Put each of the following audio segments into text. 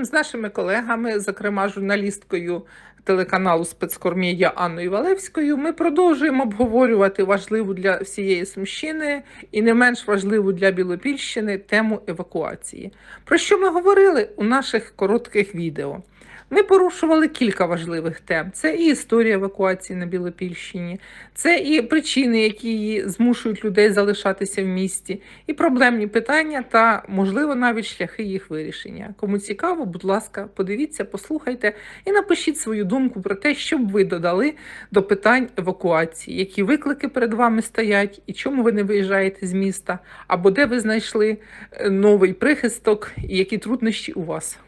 разом з нашими колегами, зокрема журналісткою телеканалу Спецкормія Анною Валевською, ми продовжуємо обговорювати важливу для всієї Сумщини і не менш важливу для Білопільщини тему евакуації. Про що ми говорили у наших коротких відео? Ми порушували кілька важливих тем: це і історія евакуації на Білопільщині, це і причини, які змушують людей залишатися в місті, і проблемні питання та, можливо, навіть шляхи їх вирішення. Кому цікаво, будь ласка, подивіться, послухайте і напишіть свою думку про те, що б ви додали до питань евакуації, які виклики перед вами стоять, і чому ви не виїжджаєте з міста, або де ви знайшли е, новий прихисток, і які труднощі у вас.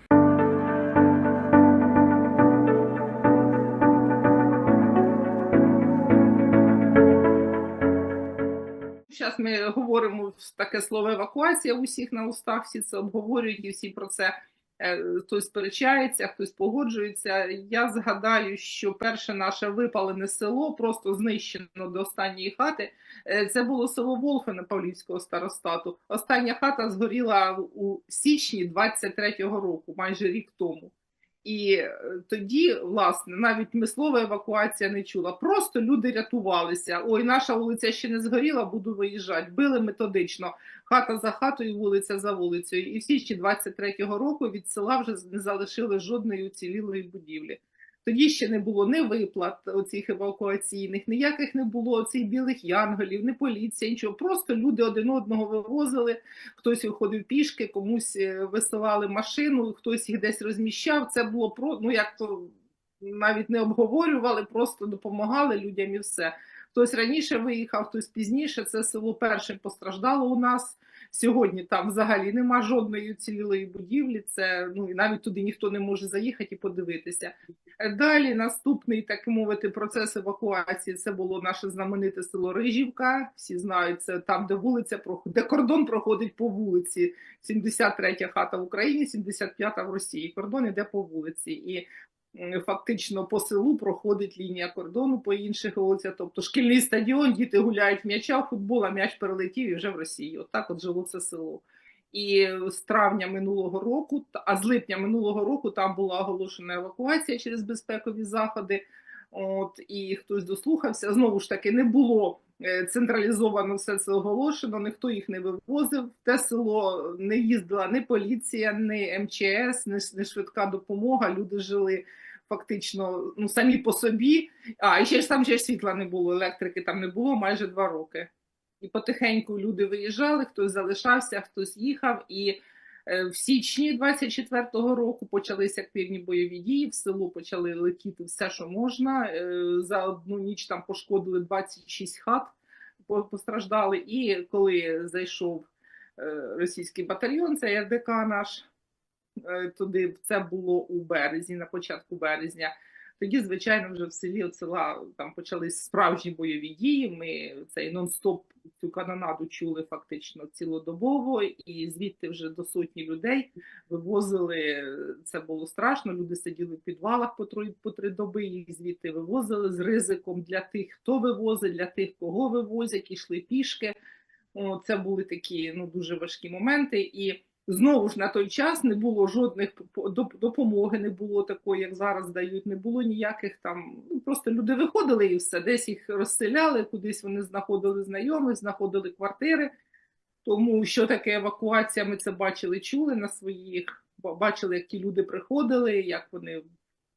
Зараз ми говоримо таке слово евакуація у всіх на устах, всі це обговорюють і всі про це е, хтось сперечається, хтось погоджується. Я згадаю, що перше наше випалене село, просто знищено до останньої хати. е, Це було село Волфине Павлівського старостату. Остання хата згоріла у січні 23-го року, майже рік тому. І е, тоді, власне, навіть ми слова евакуація не чула. Просто люди рятувалися. Ой, наша вулиця ще не згоріла, буду виїжджати. Били методично, хата за хатою, вулиця за вулицею. І в січні 23-го року від села вже не залишили жодної уцілілої будівлі. Тоді ще не було ні виплат оцих евакуаційних, ніяких не було цих білих янголів, ні поліція, нічого. Просто люди один одного вивозили, хтось виходив пішки, комусь е, висилали машину, хтось їх десь розміщав. Це було про ну як то навіть не обговорювали, просто допомагали людям і все. Хтось раніше виїхав, хтось пізніше. Це село першим постраждало у нас. Сьогодні там взагалі нема жодної цілілої будівлі. Це ну і навіть туди ніхто не може заїхати і подивитися. Далі наступний, так мовити, процес евакуації. Це було наше знамените село Рижівка. Всі знають це там, де вулиця де кордон проходить по вулиці. 73 хата в Україні, 75 в Росії. Кордон іде по вулиці. І фактично по селу проходить лінія кордону по інших вулицях. Тобто шкільний стадіон, діти гуляють м'яча, футбол, а м'яч перелетів і вже в Росії. Отак от жило це село. І з травня минулого року, а з липня минулого року там була оголошена евакуація через безпекові заходи. От і хтось дослухався. Знову ж таки, не було е, централізовано все це оголошено, ніхто їх не вивозив. В те село не їздила ні поліція, ні МЧС, ні, швидка допомога. Люди жили фактично ну самі по собі. А і ще ж там ще світла не було, електрики там не було майже два роки. І потихеньку люди виїжджали, хтось залишався, хтось їхав. І е, в січні 24-го року почалися активні бойові дії. В село почали летіти все, що можна. Е, За одну ніч там пошкодили 26 хат, постраждали. І коли зайшов е, російський батальйон, це РДК наш е, туди, це було у березні, на початку березня. Тоді, звичайно, вже в селі села там почались справжні бойові дії. Ми цей нон-стоп цю канонаду чули фактично цілодобово, і звідти вже до сотні людей вивозили. Це було страшно. Люди сиділи в підвалах по три, по три доби. Їх звідти вивозили з ризиком для тих, хто вивозить, для тих, кого вивозять, ішли пішки. Це були такі ну дуже важкі моменти і. Знову ж на той час не було жодних по- допомоги, не було такої, як зараз дають, не було ніяких там. Ну просто люди виходили і все, десь їх розселяли, кудись вони знаходили знайомих, знаходили квартири. Тому що таке евакуація, ми це бачили, чули на своїх, бачили, як ті люди приходили, як вони в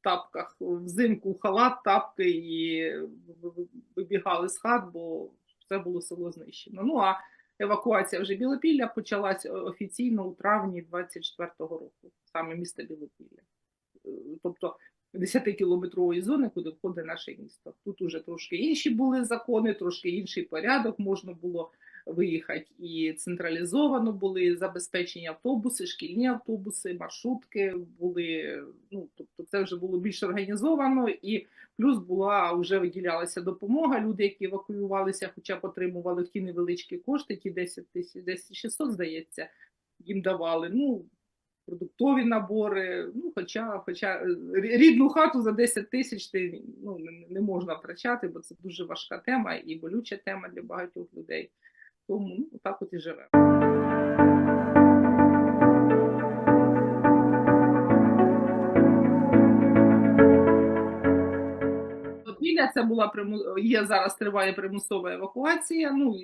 тапках взимку халат, тапки і вибігали з хат, бо це було село знищено. Ну а евакуація вже Білопілля почалась офіційно у травні 24-го року, саме місто Білопілля. Е, Тобто 10-кілометрової зони, куди входить наше місто. Тут уже трошки інші були закони, трошки інший порядок. Можна було виїхати і централізовано були забезпечені автобуси, шкільні автобуси, маршрутки були. Ну тобто, це вже було більш організовано і плюс була вже виділялася допомога. Люди, які евакуювалися, хоча б отримували ті невеличкі кошти, ті 10 тисяч, 10 600, здається, їм давали. Ну продуктові набори. Ну, хоча, хоча е, рідну хату за 10 тисяч ти ну, не, не можна втрачати, бо це дуже важка тема і болюча тема для багатьох людей. Тому так от і живе. Біля е, це була є зараз триває примусова евакуація. Ну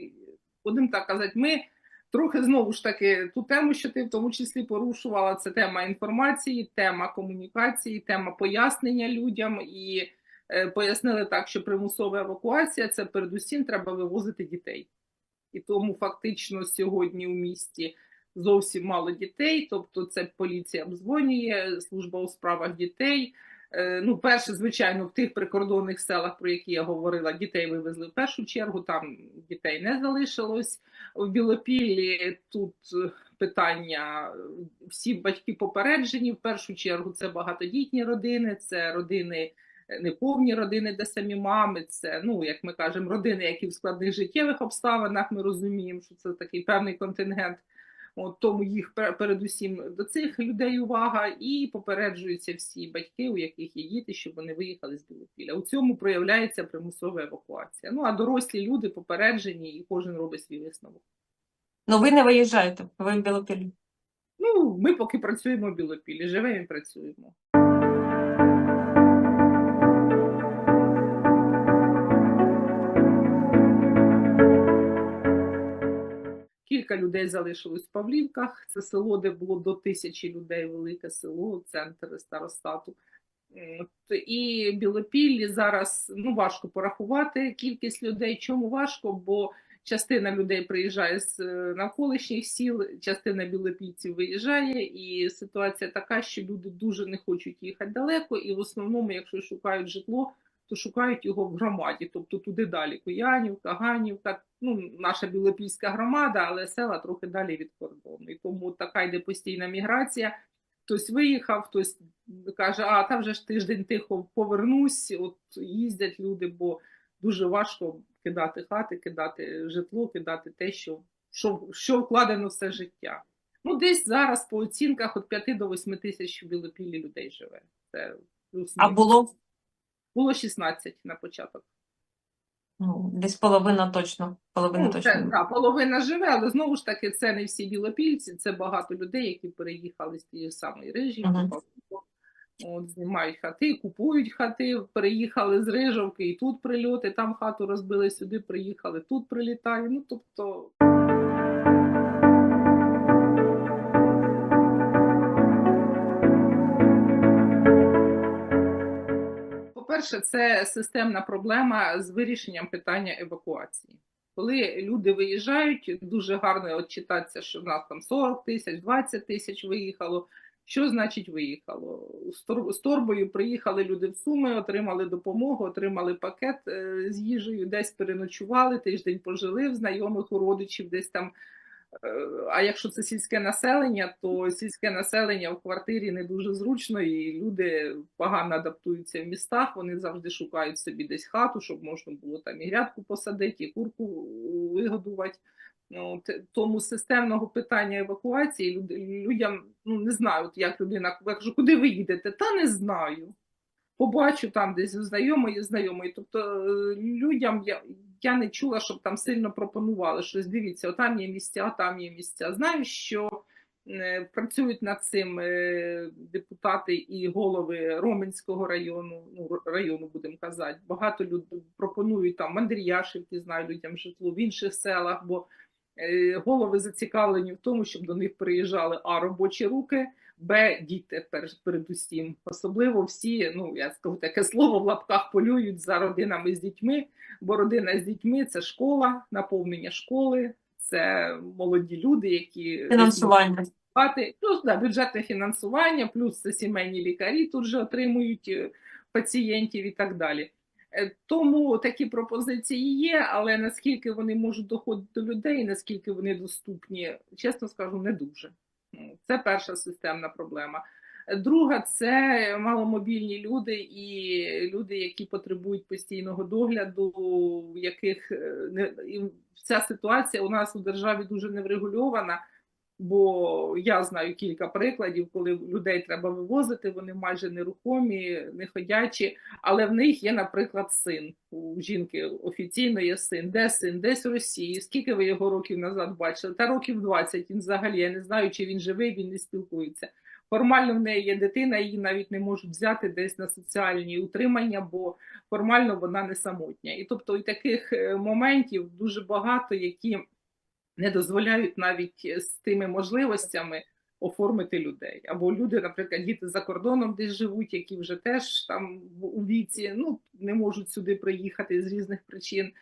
будемо так казати, ми трохи знову ж таки ту тему, що ти в тому числі порушувала, це тема інформації, тема комунікації, тема пояснення людям і. Е, пояснили так, що примусова евакуація це передусім треба вивозити дітей. І тому фактично сьогодні у місті зовсім мало дітей, тобто це поліція обдзвонює, служба у справах дітей. Е, Ну, перше, звичайно, в тих прикордонних селах, про які я говорила, дітей вивезли в першу чергу, там дітей не залишилось. В Білопіллі тут е, питання: всі батьки попереджені. В першу чергу це багатодітні родини, це родини. Неповні родини, де самі мами, це ну як ми кажемо, родини, які в складних життєвих обставинах. Ми розуміємо, що це такий певний контингент. От тому їх передусім до цих людей увага, і попереджуються всі батьки, у яких є діти, щоб вони виїхали з Білопілля. У цьому проявляється примусова евакуація. Ну а дорослі люди попереджені, і кожен робить свій висновок. Ну, ви не виїжджаєте, ви в Білопіллі. Ну, ми поки працюємо в Білопіллі, живемо і працюємо. Кілька людей залишилось в Павлівках. Це село, де було до тисячі людей, велике село, центр старостату. І Білопіллі зараз ну, важко порахувати кількість людей. Чому важко? Бо частина людей приїжджає з е, навколишніх сіл, частина білопільців виїжджає, і ситуація така, що люди дуже не хочуть їхати далеко, і в основному, якщо шукають житло, то шукають його в громаді, тобто туди далі. Куянівка, Ганівка, ну наша білопільська громада, але села трохи далі від кордону. І тому така йде постійна міграція. Хтось виїхав, хтось каже, а там вже ж тиждень тихо повернусь. От їздять люди, бо дуже важко кидати хати, кидати житло, кидати те, що, що, що вкладено все життя. Ну, десь зараз по оцінках від 5 до 8 тисяч в Білопіллі людей живе. Це плюс А було було 16 на початок. ну, десь половина точно. Половина Ну, точно. це, да, половина живе, але знову ж таки, це не всі білопільці, це багато людей, які переїхали з тієї самої Рижівки, Мгм. Павлівок. От, знімають хати, купують хати, переїхали з Рижовки, і тут прильоти, там хату розбили, сюди приїхали, тут прилітає. Ну, тобто. По-перше, це системна проблема з вирішенням питання евакуації. Коли люди виїжджають, дуже гарно отчитатися, що в нас там 40 тисяч, 20 тисяч виїхало. Що значить виїхало? З торбою приїхали люди в Суми, отримали допомогу, отримали пакет е, з їжею, десь переночували, тиждень пожили в знайомих у родичів, десь там. Е, А якщо це сільське населення, то сільське населення в квартирі не дуже зручно, і люди погано адаптуються в містах. Вони завжди шукають собі десь хату, щоб можна було там і грядку посадити, і курку вигодувати. Ну, От, тому системного питання евакуації люд- людям ну не знаю, от як людина кажу, куди ви їдете? Та не знаю. Побачу там десь у знайомої, знайомої. Тобто е, людям я, я не чула, щоб там сильно пропонували щось. Дивіться, отам є місця, там є місця. Знаю, що е, працюють над цим е, депутати і голови Роменського району, ну району будемо казати. Багато людей пропонують там Мандріяшівки, знаю людям житло в інших селах, бо е, голови зацікавлені в тому, щоб до них приїжджали а робочі руки. Б діти перш передусім, особливо всі, ну я скажу таке слово в лапках полюють за родинами з дітьми, бо родина з дітьми це школа, наповнення школи, це молоді люди, які Фінансування. плюс да, бюджетне фінансування, плюс це сімейні лікарі тут же отримують е, пацієнтів і так далі. Е, Тому такі пропозиції є, але наскільки вони можуть доходити до людей, наскільки вони доступні, чесно скажу, не дуже. Це перша системна проблема. Друга це маломобільні люди і люди, які потребують постійного догляду, в яких е, ця ситуація у нас у державі дуже не врегульована. Бо я знаю кілька прикладів, коли людей треба вивозити, вони майже нерухомі, неходячі, але в них є, наприклад, син. У жінки офіційно є син. Де син? Десь в Росії. Скільки ви його років назад бачили? Та років 20. Він взагалі я не знаю, чи він живий, він не спілкується. формально в неї є дитина, її навіть не можуть взяти десь на соціальні утримання, бо формально вона не самотня. І тобто і таких е, моментів дуже багато, які не дозволяють навіть з тими можливостями оформити людей. Або люди, наприклад, діти за кордоном десь живуть, які вже теж там у віці ну, не можуть сюди приїхати з різних причин.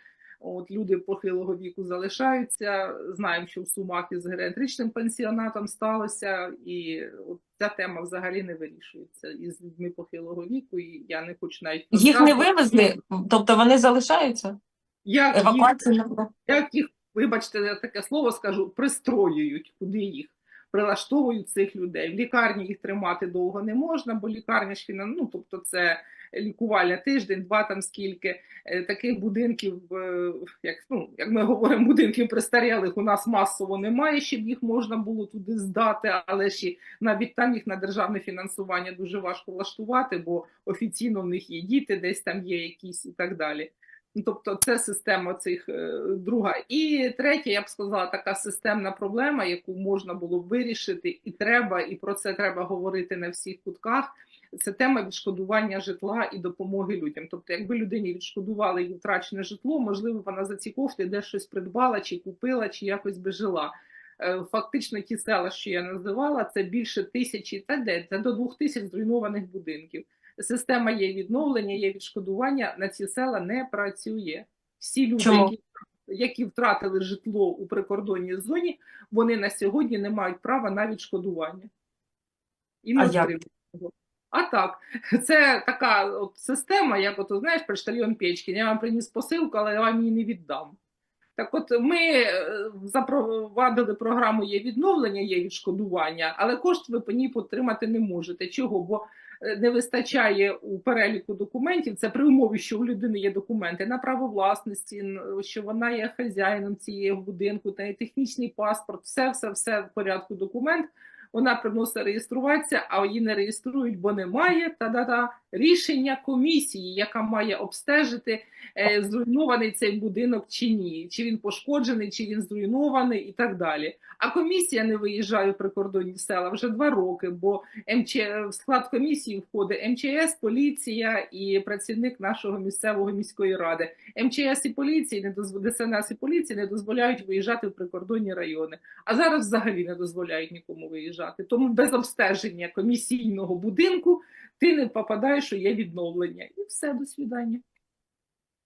От люди похилого віку залишаються. Знаємо, що в Сумах із геріатричним пансіонатом сталося, і от ця тема взагалі не вирішується із людьми похилого віку. І я не хочу навіть Їх не вивезли, тобто вони залишаються? як їх як їх, вибачте, я таке слово скажу, пристроюють, куди їх прилаштовують цих людей. В лікарні їх тримати довго не можна, бо лікарня ж ну, тобто це лікувальня тиждень, два там скільки Е, таких будинків, е, як ну як ми говоримо, будинків престарілих у нас масово немає, щоб їх можна було туди здати, але і навіть там їх на державне фінансування дуже важко влаштувати, бо офіційно в них є діти, десь там є якісь і так далі. Ну, Тобто це система цих е, друга. І третя, я б сказала, така системна проблема, яку можна було б вирішити, і треба, і про це треба говорити на всіх кутках. Це тема відшкодування житла і допомоги людям. Тобто, якби людині відшкодували її втрачене житло, можливо, вона за ці кошти де щось придбала, чи купила, чи якось би жила. Е, Фактично, ті села, що я називала, це більше тисячі, та де це до двох тисяч зруйнованих будинків. Система є відновлення, є відшкодування. На ці села не працює. Всі люди, Чому? які, які втратили житло у прикордонній зоні, вони на сьогодні не мають права на відшкодування. І А як? А так, це така от система, як от, знаєш, почтальйон Печкін. Я вам приніс посилку, але я вам її не віддам. Так от ми е, запровадили програму є відновлення, є відшкодування, але кошти ви по ній отримати не можете. Чого? Бо не вистачає у переліку документів. Це при умові, що у людини є документи на право власності, що вона є хазяїном цієї будинку, та є технічний паспорт, все, все, все в порядку документ. Вона приносить реєструватися, а її не реєструють, бо немає та-да-да рішення комісії, яка має обстежити, е, зруйнований цей будинок чи ні, чи він пошкоджений, чи він зруйнований, і так далі. А комісія не виїжджає в прикордонні села вже два роки, бо МЧ... в склад комісії входить МЧС, поліція і працівник нашого місцевого міської ради. МЧС і поліції не дозв... ДСНС і поліції не дозволяють виїжджати в прикордонні райони. А зараз взагалі не дозволяють нікому виїжджати. Тому без обстеження комісійного будинку ти не попадаєш, що є відновлення. І все, до свідання.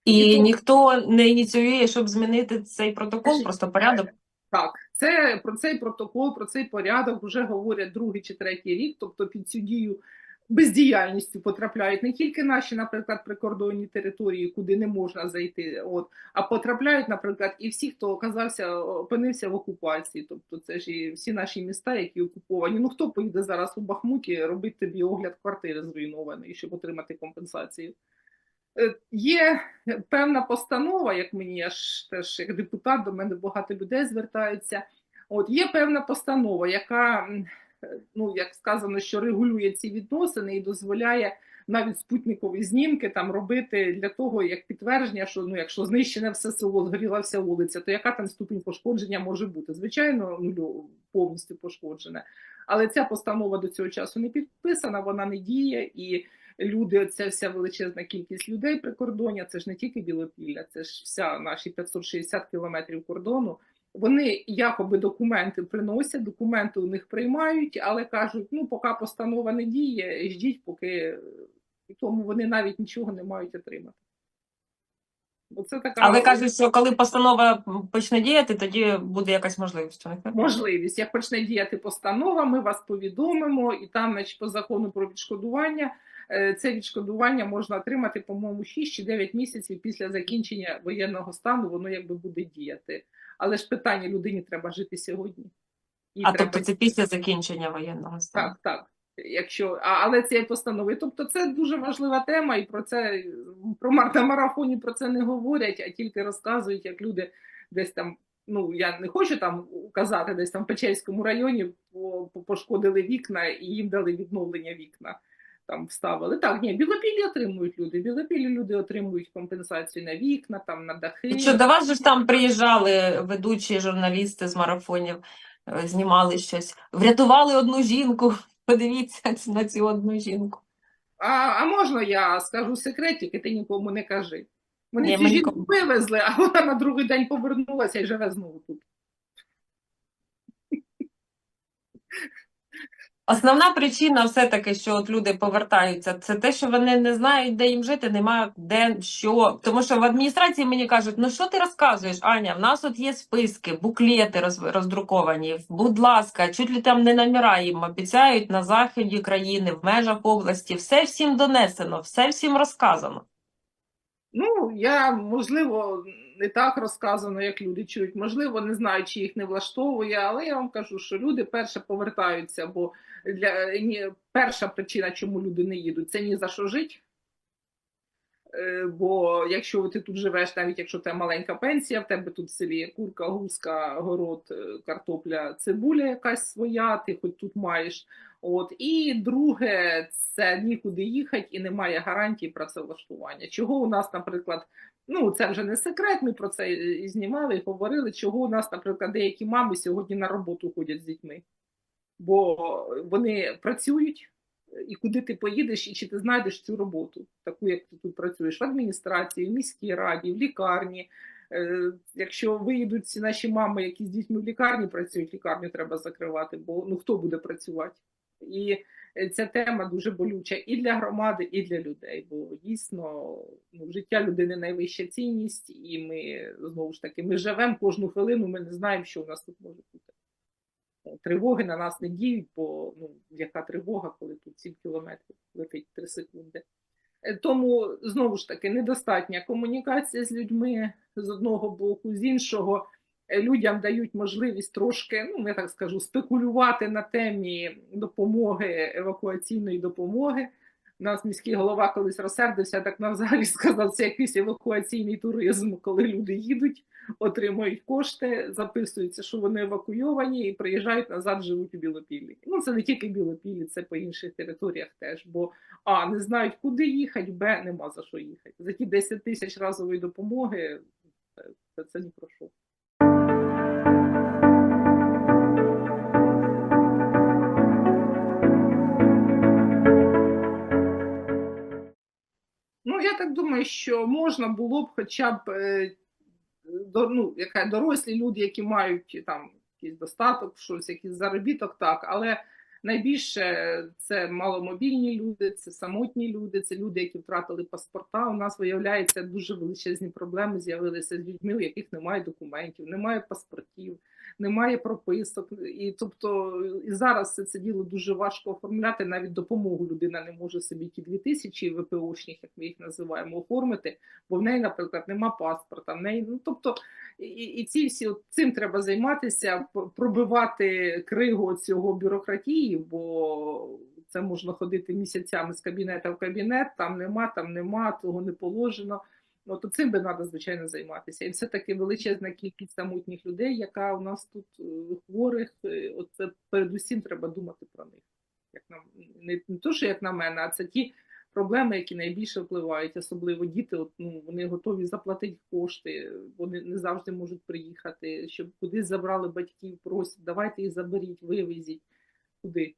І І ніхто не ініціює, щоб змінити цей протокол, просто порядок. Так, це про цей протокол, про цей порядок вже говорять другий чи третій рік. Тобто під цю дію бездіяльністю потрапляють не тільки наші, наприклад, прикордонні території, куди не можна зайти, от а потрапляють, наприклад, і всі, хто оказався, опинився в окупації. Тобто, це ж і всі наші міста, які окуповані. Ну хто поїде зараз у Бахмуті робити тобі огляд квартири зруйнованої, щоб отримати компенсацію? Е, Є певна постанова, як мені я ж теж як депутат, до мене багато людей звертаються. От є певна постанова, яка, ну як сказано, що регулює ці відносини і дозволяє навіть спутникові знімки там робити для того, як підтвердження, що ну, якщо знищене все село, згоріла вся вулиця, то яка там ступінь пошкодження може бути? Звичайно, ну, повністю пошкоджене. Але ця постанова до цього часу не підписана, вона не діє і люди, ця вся величезна кількість людей при кордоні, це ж не тільки Білопілля, це ж вся наші 560 кілометрів кордону. Вони якоби документи приносять, документи у них приймають, але кажуть, ну поки постанова не діє, ждіть, поки і тому вони навіть нічого не мають отримати. Бо це така Але кажуть, що коли постанова почне діяти, тоді буде якась можливість. можливість. Як почне діяти постанова, ми вас повідомимо, і там, значить, по закону про відшкодування, е, це відшкодування можна отримати, по-моєму, 6 чи 9 місяців після закінчення воєнного стану, воно якби буде діяти. Але ж питання людині треба жити сьогодні. Їй А треба тобто це після закінчення воєнного стану. так, так. Якщо, а, але цієї постанови. Тобто це дуже важлива тема, і про це про на марафоні про це не говорять, а тільки розказують, як люди десь там. Ну я не хочу там указати, десь там в Печерському районі по- по- пошкодили вікна і їм дали відновлення вікна. Там вставили. Так, ні, білопілі отримують люди. Білопілі люди отримують компенсацію на вікна, там на дахи. І що до вас же ж там приїжджали ведучі журналісти з марафонів, е, знімали щось, врятували одну жінку. Подивіться на цю одну жінку. А, а можна я скажу секретик, і ти нікому не кажи. Вони Ні, цю жінку нікому. вивезли, а вона на другий день повернулася і живе знову тут. Основна причина все-таки, що от люди повертаються, це те, що вони не знають, де їм жити, немає де що. Тому що в адміністрації мені кажуть, ну що ти розказуєш, Аня? В нас от є списки, буклети роз, роздруковані. Будь ласка, чуть ли там не номера їм обіцяють на заході країни, в межах області. Все всім донесено, все всім розказано. Ну, я, можливо, не так розказано, як люди чують. Можливо, не знаю, чи їх не влаштовує, але я вам кажу, що люди перше повертаються, бо для ні, перша причина, чому люди не їдуть, це ні за що жити. Е, Бо якщо ти тут живеш, навіть якщо це маленька пенсія, в тебе тут в селі курка, гуска, город, е, картопля, цибуля якась своя, ти хоч тут маєш. От і друге, це нікуди їхати і немає гарантії працевлаштування. Чого у нас, наприклад, ну це вже не секрет. Ми про це і знімали і говорили. Чого у нас, наприклад, деякі мами сьогодні на роботу ходять з дітьми, бо вони працюють. І куди ти поїдеш, і чи ти знайдеш цю роботу, таку, як ти тут працюєш, в адміністрації, в міській раді, в лікарні. Е, Якщо виїдуть ці наші мами, які з дітьми в лікарні працюють, лікарню треба закривати, бо ну хто буде працювати? І е, ця тема дуже болюча і для громади, і для людей. Бо дійсно ну, життя людини найвища цінність, і ми знову ж таки ми живемо кожну хвилину, ми не знаємо, що у нас тут може бути. Тривоги на нас не діють, бо ну, яка тривога, коли тут 7 кілометрів летить 3 секунди. Е, Тому знову ж таки недостатня комунікація з людьми з одного боку, з іншого е, людям дають можливість трошки, ну я так скажу, спекулювати на темі допомоги, евакуаційної допомоги. Нас міський голова колись розсердився, так на взагалі сказав, це якийсь евакуаційний туризм, коли люди їдуть, отримують кошти, записуються, що вони евакуйовані, і приїжджають назад, живуть у Білопіллі. Ну це не тільки Білопіллі, це по інших територіях теж. Бо а не знають, куди їхати, б нема за що їхати. За ті 10 тисяч разової допомоги це, це ні про що. Ну, я так думаю, що можна було б хоча б е, ну, яка, дорослі люди, які мають там якийсь достаток, щось, якийсь заробіток, так, але найбільше це маломобільні люди, це самотні люди, це люди, які втратили паспорта. У нас виявляється дуже величезні проблеми з'явилися з людьми, у яких немає документів, немає паспортів, немає прописок. І тобто і зараз все це діло дуже важко оформляти. Навіть допомогу людина не може собі ті 2000 ВПОшних, як ми їх називаємо, оформити, бо в неї, наприклад, нема паспорта. В неї, ну тобто, і, і ці всі цим треба займатися, пробивати кригу цього бюрократії, бо це можна ходити місяцями з кабінету в кабінет, там нема, там нема, того не положено. Ну, то цим би треба, звичайно, займатися. І все таки величезна кількість самотніх людей, яка у нас тут е, хворих, е, оце передусім треба думати про них. Як на не, не то, що як на мене, а це ті проблеми, які найбільше впливають, особливо діти. От, ну, вони готові заплатити кошти, вони не завжди можуть приїхати, щоб кудись забрали батьків, просять, давайте їх заберіть, вивезіть. Куди?